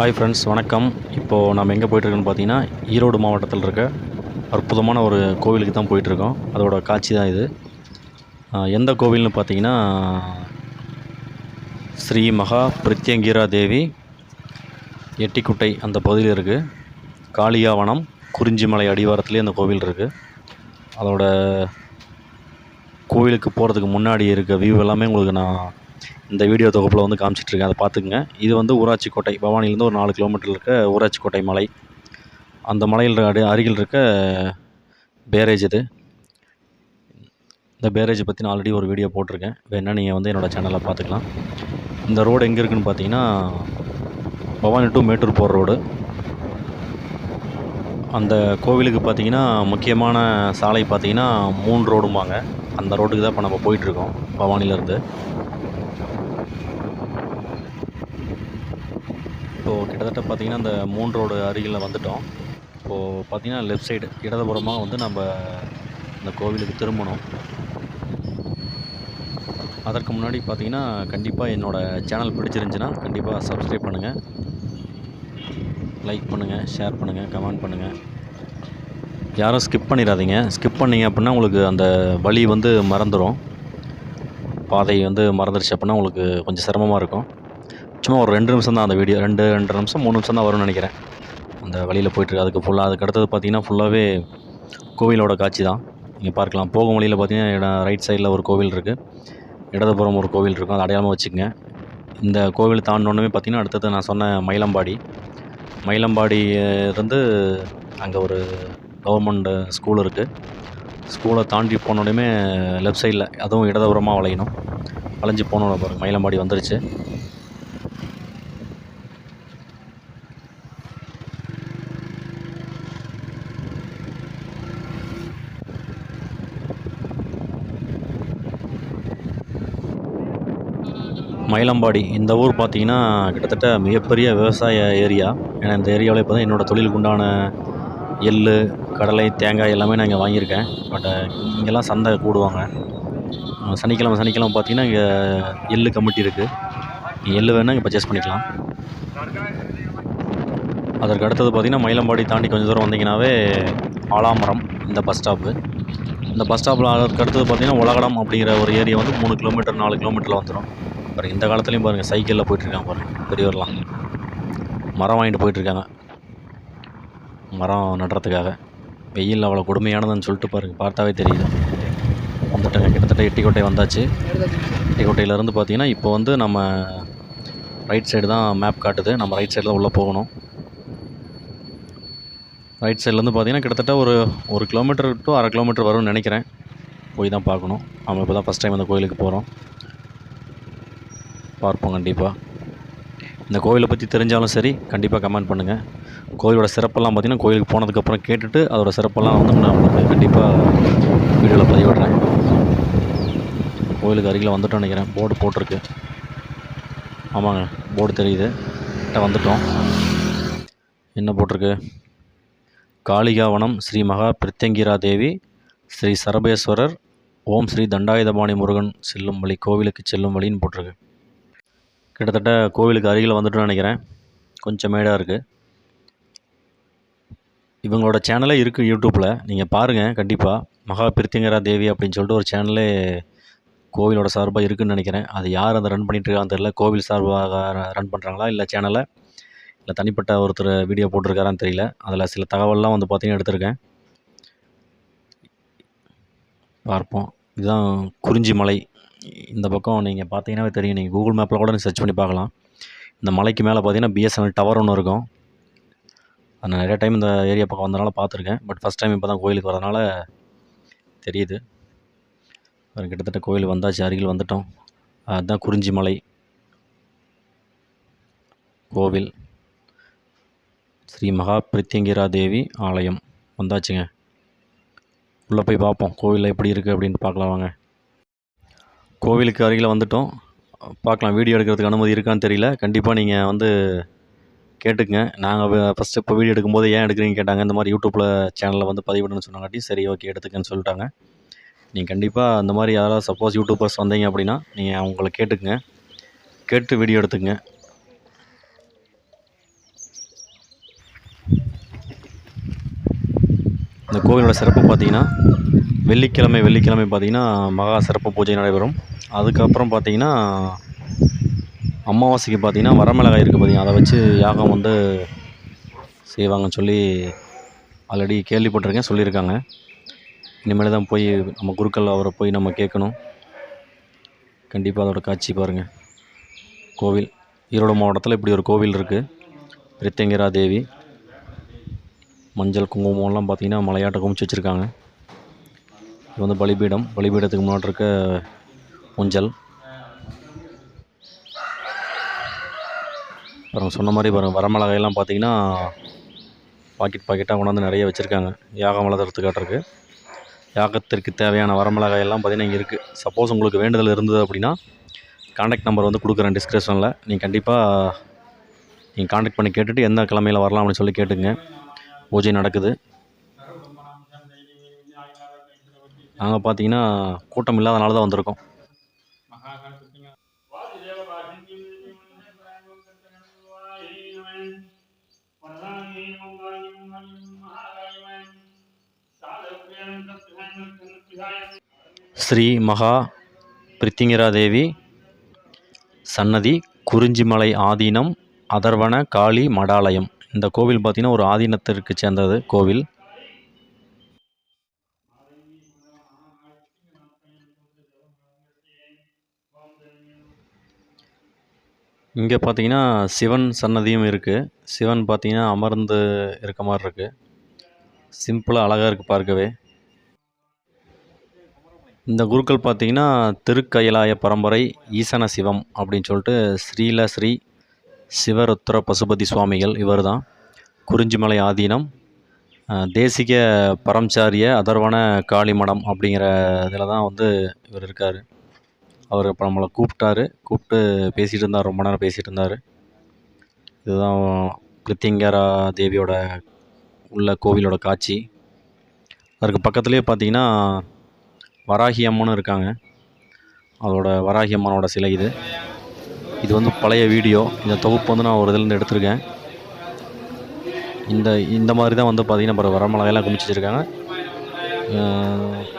Hi friends வணக்கம். இப்போது நம்ம எங்கே போயிட்டுருக்கோன்னு பார்த்தீங்கன்னா ஈரோடு மாவட்டத்தில் இருக்க அற்புதமான ஒரு கோவிலுக்கு தான் போயிட்டுருக்கோம். அதோட காட்சி தான் இது. எந்த கோவில்னு பார்த்தீங்கன்னா ஸ்ரீ மகா பிரத்யங்கிரா தேவி எட்டிக்குட்டை அந்த பகுதியில் இருக்குது காளியாவனம் குறிஞ்சிமலை அடிவாரத்துலேயே அந்த கோவில் இருக்குது அதோட கோவிலுக்கு போகிறதுக்கு முன்னாடி இருக்க வியூ எல்லாமே உங்களுக்கு நான் இந்த வீடியோ தொகுப்பில் வந்து காமிச்சிட்ருக்கேன். அதை பார்த்துக்குங்க. இது வந்து ஊராட்சி கோட்டை. பவானிலேருந்து ஒரு நாலு கிலோமீட்டர் இருக்க ஊராட்சி கோட்டை மலை. அந்த மலையில் அடி அருகில் இருக்க பேரேஜ் இது. இந்த பேரேஜ் பற்றி நான் ஆல்ரெடி ஒரு வீடியோ போட்டிருக்கேன். வேணால் நீங்கள் வந்து என்னோடய சேனலில் பார்த்துக்கலாம். இந்த ரோடு எங்கே இருக்குதுன்னு பார்த்தீங்கன்னா பவானி டு மேட்டூர் போகிற ரோடு. அந்த கோவிலுக்கு பார்த்தீங்கன்னா முக்கியமான சாலை பார்த்தீங்கன்னா மூணு ரோடும்பாங்க. அந்த ரோட்டுக்கு தான் இப்போ நம்ம போயிட்டுருக்கோம் பவானிலேருந்து இப்போது கிட்டத்தட்ட பார்த்திங்கன்னா அந்த மூணு ரோடு அருகில் வந்துட்டோம். இப்போது பார்த்திங்கன்னா லெஃப்ட் சைடு இடதுபுறமாக வந்து நம்ம இந்த கோவிலுக்கு திரும்பணும். அதற்கு முன்னாடி பார்த்தீங்கன்னா கண்டிப்பாக என்னோடய சேனல் பிடிச்சிருந்துச்சின்னா கண்டிப்பாக சப்ஸ்கிரைப் பண்ணுங்கள் லைக் பண்ணுங்கள் ஷேர் பண்ணுங்கள் கமெண்ட் பண்ணுங்கள் யாரும் ஸ்கிப் பண்ணிடாதீங்க. ஸ்கிப் பண்ணீங்க அப்படின்னா உங்களுக்கு அந்த வழி வந்து மறந்துடும் பாதை வந்து மறந்துடுச்சு அப்படின்னா உங்களுக்கு கொஞ்சம் சிரமமாக இருக்கும். சும்மா ஒரு ரெண்டு நிமிஷம் தான் அந்த வீடியோ ரெண்டு ரெண்டு நிமிஷம் மூணு நிமிஷம் தான் வரும்னு நினைக்கிறேன். அந்த வழியில் போயிட்டுருக்கு அதுக்கு ஃபுல்லாக அதுக்கு அடுத்தது பார்த்தீங்கன்னா ஃபுல்லாகவே கோவிலோட காட்சி தான். நீங்கள் பார்க்கலாம். போகும் வழியில் பார்த்தீங்கன்னா ரைட் சைடில் ஒரு கோவில் இருக்குது இடதுபுறம் ஒரு கோவில் இருக்கும். அதை அடையாளமாக வச்சுக்கோங்க. இந்த கோவில் தாண்டினோடனே பார்த்தீங்கன்னா அடுத்தது நான் சொன்ன மயிலம்பாடி. மயிலம்பாடி இருந்து அங்கே ஒரு கவர்மெண்ட் ஸ்கூல் இருக்குது ஸ்கூலை தாண்டி போனோடனே லெஃப்ட் சைடில் அதுவும் இடதுபுறமாக வளையணும். வளைஞ்சு போனோட பாருங்கள் மயிலம்பாடி வந்துருச்சு. மயிலம்பாடி. இந்த ஊர் பார்த்தீங்கன்னா கிட்டத்தட்ட மிகப்பெரிய விவசாய ஏரியா. ஏன்னா இந்த ஏரியாவில் இப்போ தான் என்னோடய தொழிலுக்கு உண்டான எள் கடலை தேங்காய் எல்லாமே நான் இங்கே வாங்கியிருக்கேன். பட் இங்கெல்லாம் சந்தை கூடுவாங்க. சனிக்கிழமை சனிக்கிழமை பார்த்தீங்கன்னா இங்கே எள் கமிட்டி இருக்குது எள் வேணால் இங்கே பர்ச்சேஸ் பண்ணிக்கலாம். அதற்கு அடுத்தது பார்த்திங்கன்னா மயிலம்பாடி தாண்டி கொஞ்சம் தூரம் வந்தீங்கன்னாவே ஆலாமரம் இந்த பஸ் ஸ்டாப்பு இந்த பஸ் ஸ்டாப்பில் அதற்கு அடுத்தது பார்த்தீங்கன்னா உலகடம் அப்படிங்கிற ஒரு ஏரியா வந்து மூணு கிலோமீட்டர் நாலு கிலோமீட்டரில் வந்துடும் அப்புறம் இந்த காலத்துலேயும் பாருங்கள் சைக்கிளில் போயிட்டுருக்காங்க பாருங்கள் பெரியவர்லாம். மரம் வாங்கிட்டு போயிட்டுருக்காங்க. மரம் நடுறதுக்காக. வெயில் அவ்வளோ கொடுமையானதுன்னு சொல்லிட்டு பாருங்கள் பார்த்தாவே தெரியுது. வந்துட்டாங்க கிட்டத்தட்ட எட்டிக்கோட்டை வந்தாச்சு. எட்டிக்கோட்டையிலேருந்து பார்த்தீங்கன்னா இப்போ வந்து நம்ம ரைட் சைடு தான் மேப் காட்டுது. நம்ம ரைட் சைடில் உள்ளே போகணும். ரைட் சைட்லேருந்து பார்த்தீங்கன்னா கிட்டத்தட்ட ஒரு ஒரு கிலோமீட்டர் டு அரை கிலோமீட்டர் வரும்னு நினைக்கிறேன். போய் தான் பார்க்கணும். நம்ம இப்போ தான் ஃபஸ்ட் டைம் அந்த கோயிலுக்கு போகிறோம் பார்ப்போம் கண்டிப்பாக இந்த கோவிலை பற்றி தெரிஞ்சாலும் சரி கண்டிப்பாக கமெண்ட் பண்ணுங்கள் கோவிலோட சிறப்பெல்லாம் பார்த்தீங்கன்னா கோயிலுக்கு போனதுக்கப்புறம் கேட்டுட்டு அதோடய சிறப்பெல்லாம் வந்து நான் உங்களுக்கு கண்டிப்பாக வீடியோவில் பதிவிடுறேன். கோயிலுக்கு அருகில் வந்துட்டோம் நினைக்கிறேன். போர்டு போட்டிருக்கு. ஆமாங்க போர்டு தெரியுது. கிட்ட வந்துட்டோம். என்ன போட்டிருக்கு? காளிகாவனம் ஸ்ரீ மகா பிரித்யங்கிரா தேவி ஸ்ரீ சரபேஸ்வரர் ஓம் ஸ்ரீ தண்டாயுதபாணி முருகன் செல்லும் வழி கோவிலுக்கு செல்லும் வழின்னு போட்டிருக்கு. கிட்டத்தட்ட கோவிலுக்கு அருகில் வந்துட்டோம்னு நினைக்கிறேன். கொஞ்சம் மேடாக இருக்குது இவங்களோட சேனலே இருக்குது யூடியூப்பில் நீங்கள் பாருங்கள் கண்டிப்பாக மகா பிரித்திங்கரா தேவி அப்படின்னு சொல்லிட்டு ஒரு சேனலே கோவிலோட சார்பாக இருக்குதுன்னு நினைக்கிறேன். அது யார் அதை ரன் பண்ணிட்டு இருக்கான்னு தெரியல. கோவில் சார்பாக ரன் பண்ணுறாங்களா இல்லை சேனலை? இல்லை தனிப்பட்ட ஒருத்தர் வீடியோ போட்டிருக்காரான்னு தெரியல. அதில் சில தகவல்லாம் வந்து பார்த்தீங்கன்னா எடுத்திருக்கேன். பார்ப்போம். இதுதான் குறிஞ்சி மலை. இந்த பக்கம் நீங்கள் பார்த்தீங்கன்னாவே தெரியும். நீங்கள் கூகுள் மேப்பில் கூட சர்ச் பண்ணி பார்க்கலாம். இந்த மலைக்கு மேலே பார்த்தீங்கன்னா பிஎஸ்என்எல் டவர் ஒன்று இருக்கும். அது நான் நிறைய டைம் இந்த ஏரியா பக்கம் வந்தனால பார்த்துருக்கேன். பட் ஃபஸ்ட் டைம் இப்போ தான் கோயிலுக்கு வரதுனால தெரியுது. கிட்டத்தட்ட கோயில் வந்தாச்சு அருகில் வந்துட்டோம். அதுதான் குறிஞ்சி மலை கோவில். ஸ்ரீ மகா பிரித்தியங்கிரா தேவி ஆலயம். வந்தாச்சுங்க. உள்ளே போய் பார்ப்போம். கோவிலில் எப்படி இருக்குது அப்படின்ட்டு பார்க்கலாம் வாங்க. கோவிலுக்கு அருகில் வந்துவிட்டோம் பார்க்கலாம் வீடியோ எடுக்கிறதுக்கு அனுமதி இருக்கான்னு தெரியல. கண்டிப்பாக நீங்கள் வந்து கேட்டுக்கங்க. நாங்கள் ஃபஸ்ட்டு இப்போ வீடியோ எடுக்கும்போது ஏன் எடுக்கிறீங்க கேட்டாங்க. இந்த மாதிரி யூடியூப்பில் சேனலில் வந்து பதிவிடணும்னு சொன்னாங்காட்டி சரி ஓகே எடுத்துக்கன்னு சொல்லிட்டாங்க. நீங்கள் கண்டிப்பாக அந்த மாதிரி யாராவது சப்போஸ் யூடியூபர்ஸ் வந்தீங்க அப்படின்னா நீங்கள் அவங்கள கேட்டுக்குங்க. கேட்டு வீடியோ எடுத்துக்கங்க. இந்த கோவிலோட சிறப்பு பார்த்திங்கன்னா வெள்ளிக்கிழமை வெள்ளிக்கிழமை பார்த்திங்கன்னா மகா சிறப்பு பூஜை நடைபெறும். அதுக்கப்புறம் பார்த்தீங்கன்னா அமாவாசைக்கு பார்த்தீங்கன்னா வரமிளகாய் இருக்குது பார்த்தீங்கன்னா அதை வச்சு யாகம் வந்து செய்வாங்கன்னு சொல்லி ஆல்ரெடி கேள்விப்பட்டிருக்கேன் சொல்லியிருக்காங்க. இனிமேல் தான் போய் நம்ம குருக்கள் அவரை போய் நம்ம கேட்கணும். கண்டிப்பாக அதோட காட்சி பாருங்கள் கோவில் ஈரோடு மாவட்டத்தில் இப்படி ஒரு கோவில் இருக்குது பிரித்தங்கிரா தேவி மஞ்சள் குங்குமம்லாம் பார்த்திங்கன்னா மலையாட்ட குமிச்சு வச்சுருக்காங்க. இது வந்து பலிபீடம். பலிபீடத்துக்கு முன்னாடி இருக்க ஊஞ்சல். அப்புறம் சொன்ன மாதிரி பாருங்கள் வரமிளகாயெல்லாம் பார்த்தீங்கன்னா பாக்கெட் பாக்கெட்டாக கொண்டாந்து நிறைய வச்சுருக்காங்க. யாகம் வளர்த்துறதுக்காட்டிருக்கு யாகத்திற்கு தேவையான வரமிளகாயெல்லாம் பார்த்திங்கன்னா பார்த்தீங்கன்னா இங்கே இருக்குது சப்போஸ் உங்களுக்கு வேண்டுதல் இருந்தது அப்படின்னா காண்டாக்ட் நம்பர் வந்து கொடுக்குறேன் டிஸ்கிரிப்ஷனில் நீங்கள் கண்டிப்பாக நீங்கள் காண்டாக்ட் பண்ணி கேட்டுட்டு எந்த கிழமையில் வரலாம் அப்படின்னு சொல்லி கேட்டுங்க பூஜை நடக்குது. நாங்கள் பார்த்தீங்கன்னா கூட்டம் இல்லாதனால தான் வந்திருக்கோம். ஸ்ரீ மகா பிரித்திங்கிரா தேவி சன்னதி குறிஞ்சிமலை ஆதீனம் அதர்வன காளி மடாலயம். இந்த கோவில் பார்த்திங்கன்னா ஒரு ஆதீனத்திற்கு சேர்ந்தது கோவில். இங்கே பார்த்தீங்கன்னா சிவன் சன்னதியும் இருக்குது சிவன் பார்த்தீங்கன்னா அமர்ந்து இருக்க மாதிரி இருக்குது சிம்பிளாக அழகாக இருக்குது பார்க்கவே. இந்த குருக்கள் பார்த்தீங்கன்னா திருக்கயிலாய பரம்பரை ஈசன சிவம் அப்படின்னு சொல்லிட்டு ஸ்ரீல ஸ்ரீ சிவருத்ர பசுபதி சுவாமிகள் இவர் தான் குறிஞ்சிமலை ஆதீனம் தேசிக பரம்சாரிய அதர்வன காளிமடம் அப்படிங்கிற இதில் தான் வந்து இவர் இருக்கார். அவர் இப்போ நம்மளை கூப்பிட்டாரு. கூப்பிட்டு பேசிகிட்டு இருந்தார். ரொம்ப நேரம் பேசிகிட்டு இருந்தார். இதுதான் பிரித்திங்கரா தேவியோட உள்ள கோவிலோட காட்சி. அதற்கு பக்கத்துலேயே பார்த்தீங்கன்னா வராகி அம்மனும் இருக்காங்க. அதோட வராகி அம்மனோட சிலை இது. இது வந்து பழைய வீடியோ. இந்த தொகுப்பு வந்து நான் ஒரு இதுலேருந்து எடுத்திருக்கேன். இந்த இந்த மாதிரி தான் வந்து பார்த்திங்கன்னா அப்புறம் வரமிளகாயெல்லாம் குமிச்சு வச்சுருக்காங்க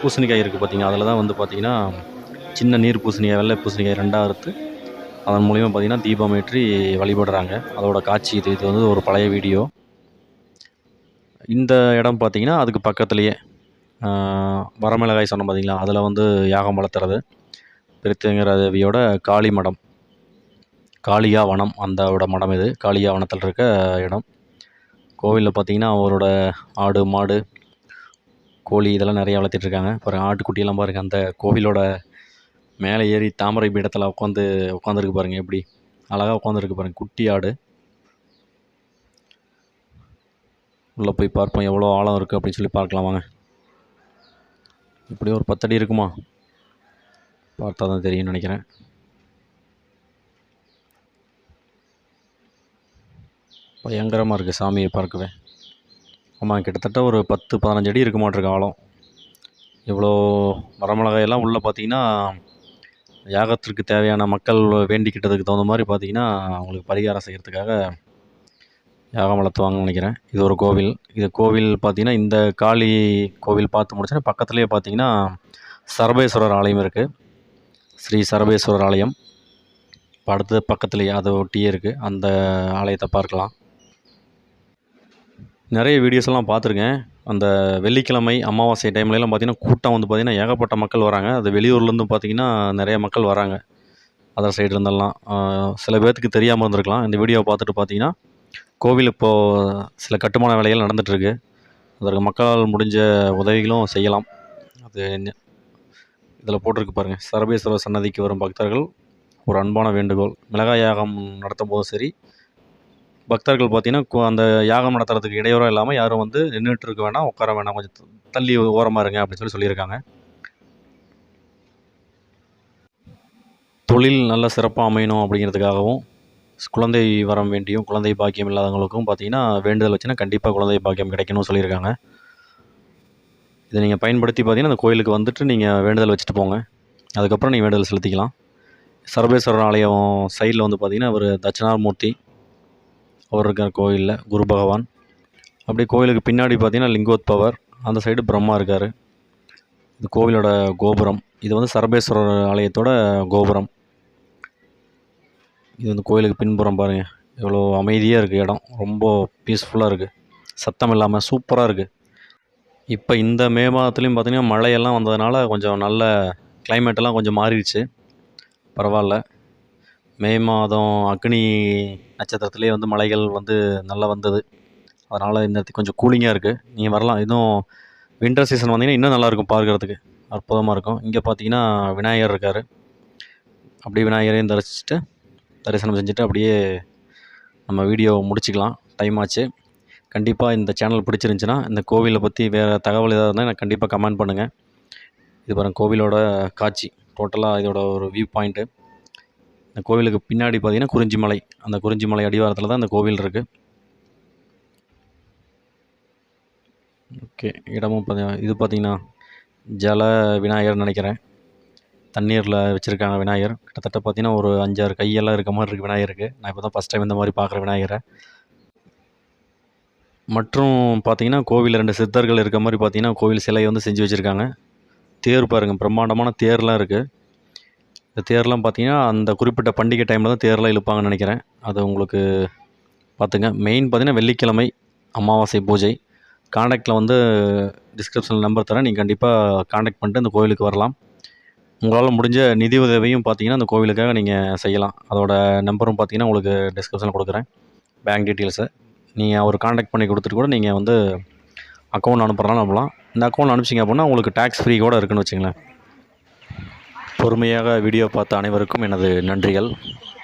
பூசணிக்காய் இருக்குது பார்த்திங்கன்னா அதில் தான் வந்து பார்த்திங்கன்னா சின்ன நீர் பூசணிக்காய் வெள்ளை பூசணிக்காய் ரெண்டாக அறுத்து அதன் மூலிமா பார்த்திங்கன்னா தீபம் ஏற்றி வழிபடுறாங்க. அதோட காட்சி இது. இது வந்து ஒரு பழைய வீடியோ. இந்த இடம் பார்த்திங்கன்னா அதுக்கு பக்கத்துலேயே வரமிளகாய் சொன்னோம் பார்த்தீங்களா அதில் வந்து யாகம் வளர்த்துறது. பிரித்திங்கர தேவியோட காளி மடம். காளியா வனம் அந்தோட மடம் இது. காளியா வனத்தில் இருக்க இடம். கோவிலில் பார்த்தீங்கன்னா அவரோட ஆடு மாடு கோழி இதெல்லாம் நிறையா வளர்த்திட்டுருக்காங்க பாருங்கள் ஆட்டுக்குட்டியெல்லாம் பாருங்கள் அந்த கோவிலோட மேலே ஏறி தாமரை பீடத்தில் உட்காந்து உட்காந்துருக்கு பாருங்கள் எப்படி. அழகாக உட்காந்துருக்கு பாருங்கள் குட்டி ஆடு. உள்ளே போய் பார்ப்போம் எவ்வளோ ஆழம் இருக்குது அப்படின்னு சொல்லி பார்க்கலாம் வாங்க. இப்படி ஒரு பத்தடி இருக்குமா? பார்த்தா தான் தெரியும்னு நினைக்கிறேன். பயங்கரமாக இருக்குது சாமியை பார்க்கவே. ஆமாம் கிட்டத்தட்ட ஒரு பத்து பதினஞ்சு அடி இருக்க மாட்டிருக்கு ஆழம். இவ்வளோ வரமிளகாயெல்லாம் உள்ளே பார்த்தீங்கன்னா யாகத்திற்கு தேவையான மக்கள் வேண்டிக்கிட்டதுக்கு தகுந்த மாதிரி பார்த்திங்கன்னா அவங்களுக்கு பரிகாரம் செய்கிறதுக்காக யாகம் வளர்த்துவாங்கன்னு நினைக்கிறேன். இது ஒரு கோவில். இது கோவில் பார்த்தீங்கன்னா இந்த காளி கோவில் பார்த்து முடிச்சோன்னா பக்கத்துலேயே பார்த்தீங்கன்னா சரபேஸ்வரர் ஆலயம் இருக்குது ஸ்ரீ சரபேஸ்வரர் ஆலயம். அடுத்தது பக்கத்துலேயே அதை ஒட்டியே இருக்குது அந்த ஆலயத்தை பார்க்கலாம். நிறைய வீடியோஸ்லாம் பார்த்துருக்கேன். அந்த வெள்ளிக்கிழமை அமாவாசை டைம்லலாம் பார்த்தீங்கன்னா கூட்டம் வந்து பார்த்திங்கன்னா ஏகப்பட்ட மக்கள் வராங்க. அது வெளியூர்லேருந்து பார்த்தீங்கன்னா நிறைய மக்கள் வராங்க. அதர் சைடு இருந்தெல்லாம். சில பேர்த்துக்கு தெரியாமல் இருந்திருக்கலாம். இந்த வீடியோவை பார்த்துட்டு பார்த்தீங்கன்னா கோவில் இப்போது சில கட்டுமான வேலைகள் நடந்துகிட்ருக்கு அதற்கு மக்களால் முடிஞ்ச உதவிகளும் செய்யலாம். அது இதில் போட்டிருக்கு பாருங்கள் சரபேஸ்வரர் சன்னதிக்கு வரும் பக்தர்கள் ஒரு அன்பான வேண்டுகோள். மிளகாய் யாகம் நடத்தும் போதும் சரி. பக்தர்கள் பார்த்தீங்கன்னா அந்த யாகம் நடத்துறதுக்கு இடையூறாக இல்லாமல் யாரும் வந்து நின்றுட்டு இருக்க வேணாம் உட்கார வேணாம். கொஞ்சம் தள்ளி ஓரமாக இருங்க அப்படின்னு சொல்லி சொல்லியிருக்காங்க. தொழில் நல்ல சிறப்பாக அமையணும் அப்படிங்கிறதுக்காகவும் குழந்தை வரம் வேண்டியும் குழந்தை பாக்கியம் இல்லாதவங்களுக்கும் பார்த்தீங்கன்னா வேண்டுதல் வச்சுன்னா கண்டிப்பாக குழந்தை பாக்கியம் கிடைக்கணும்னு சொல்லியிருக்காங்க. இதை நீங்கள் பயன்படுத்தி பார்த்தீங்கன்னா அந்த கோயிலுக்கு வந்துட்டு நீங்கள் வேண்டுதல் வச்சுட்டு போங்க. அதுக்கப்புறம் நீங்கள் வேண்டுதல் செலுத்திக்கலாம். சர்வேஸ்வரர் ஆலயம் சைடில் வந்து பார்த்தீங்கன்னா அவர் தட்சிணாமூர்த்தி அவர் இருக்கார் கோயிலில் குரு பகவான். அப்படியே கோயிலுக்கு பின்னாடி பார்த்தீங்கன்னா லிங்கோத்பவர் அந்த சைடு பிரம்மா இருக்கார். இந்த கோவிலோட கோபுரம். இது வந்து சர்வேஸ்வரர் ஆலயத்தோட கோபுரம். இது வந்து கோயிலுக்கு பின்புறம் பாருங்கள் எவ்வளோ அமைதியாக இருக்குது இடம். ரொம்ப பீஸ்ஃபுல்லாக இருக்குது சத்தம் இல்லாமல் சூப்பராக இருக்குது இப்போ இந்த மே மாதத்துலேயும் பார்த்தீங்கன்னா மழையெல்லாம் வந்ததுனால கொஞ்சம் நல்ல கிளைமேட்டெல்லாம் கொஞ்சம் மாறிடுச்சு. பரவாயில்ல. மே மாதம் அக்னி நட்சத்திரத்துலேயே வந்து மலைகள் வந்து நல்லா வந்தது. அதனால் இந்த இடத்துக்கு கொஞ்சம் கூலிங்காக இருக்குது நீங்கள் வரலாம். இன்னும் வின்டர் சீசன் வந்தீங்கன்னா இன்னும் நல்லாயிருக்கும் பார்க்குறதுக்கு. அற்புதமாக இருக்கும். இங்கே பார்த்தீங்கன்னா விநாயகர் இருக்கார். அப்படியே விநாயகரையும் தரிசிச்சுட்டு தரிசனம் செஞ்சுட்டு அப்படியே நம்ம வீடியோவை முடிச்சுக்கலாம். டைம் ஆச்சு. கண்டிப்பாக இந்த சேனல் பிடிச்சிருந்துச்சின்னா இந்த கோவிலை பற்றி வேறு தகவல் ஏதாவது இருந்தால் எனக்கு கண்டிப்பாக கமெண்ட் பண்ணுங்கள் இது பாருங்கள் கோவிலோட காட்சி. டோட்டலாக இதோட ஒரு வியூ பாயிண்ட்டு இந்த கோவிலுக்கு பின்னாடி பார்த்திங்கன்னா குறிஞ்சி மலை அந்த குறிஞ்சி மலை அடிவாரத்தில் தான் இந்த கோவில் இருக்குது ஓகே இடமும் பார்த்தீங்கன்னா இது பார்த்திங்கன்னா ஜல விநாயகர் நினைக்கிறேன். தண்ணீரில் வச்சுருக்காங்க விநாயகர். கிட்டத்தட்ட பார்த்தீங்கன்னா ஒரு அஞ்சாறு கையெல்லாம் இருக்க மாதிரி இருக்குது விநாயகருக்கு. நான் இப்போ தான் ஃபஸ்ட் டைம் இந்த மாதிரி பார்க்குறேன் விநாயகரை. மற்றும் பார்த்தீங்கன்னா கோவிலில் ரெண்டு சித்தர்கள் இருக்க மாதிரி பார்த்தீங்கன்னா கோவில் சிலையை வந்து செஞ்சு வச்சுருக்காங்க. தேர் பாருங்கள் பிரம்மாண்டமான தேர்லாம் இருக்குது இந்த தேர்லாம் பார்த்தீங்கன்னா அந்த குறிப்பிட்ட பண்டிகை டைமில் தான் தேர்லாம் இழுப்பாங்கன்னு நினைக்கிறேன். அது உங்களுக்கு பார்த்துங்க மெயின் பார்த்தீங்கன்னா வெள்ளிக்கிழமை அமாவாசை பூஜை. காண்டாக்டில் வந்து டிஸ்கிரிப்ஷனில் நம்பர் தரேன். நீங்கள் கண்டிப்பாக காண்டாக்ட் பண்ணிட்டு அந்த கோவிலுக்கு வரலாம். உங்களால் முடிஞ்ச நிதி உதவியும் பார்த்தீங்கன்னா அந்த கோவிலுக்காக நீங்கள் செய்யலாம். அதோட நம்பரும் பார்த்தீங்கன்னா உங்களுக்கு டிஸ்கிரிப்ஷனில் கொடுக்குறேன். பேங்க் டீட்டெயில்ஸு நீங்கள் அவர் காண்டாக்ட் பண்ணி கொடுத்துட்டு கூட நீங்கள் வந்து அக்கௌண்ட் அனுப்புறதுனாலும் அனுப்பலாம் இந்த அக்கௌண்ட் அனுப்பிச்சிங்க அப்படின்னா உங்களுக்கு டேக்ஸ் ஃப்ரீ கூட இருக்குன்னு வச்சுங்களேன் பொறுமையாக வீடியோ பார்த்த அனைவருக்கும் எனது நன்றிகள்.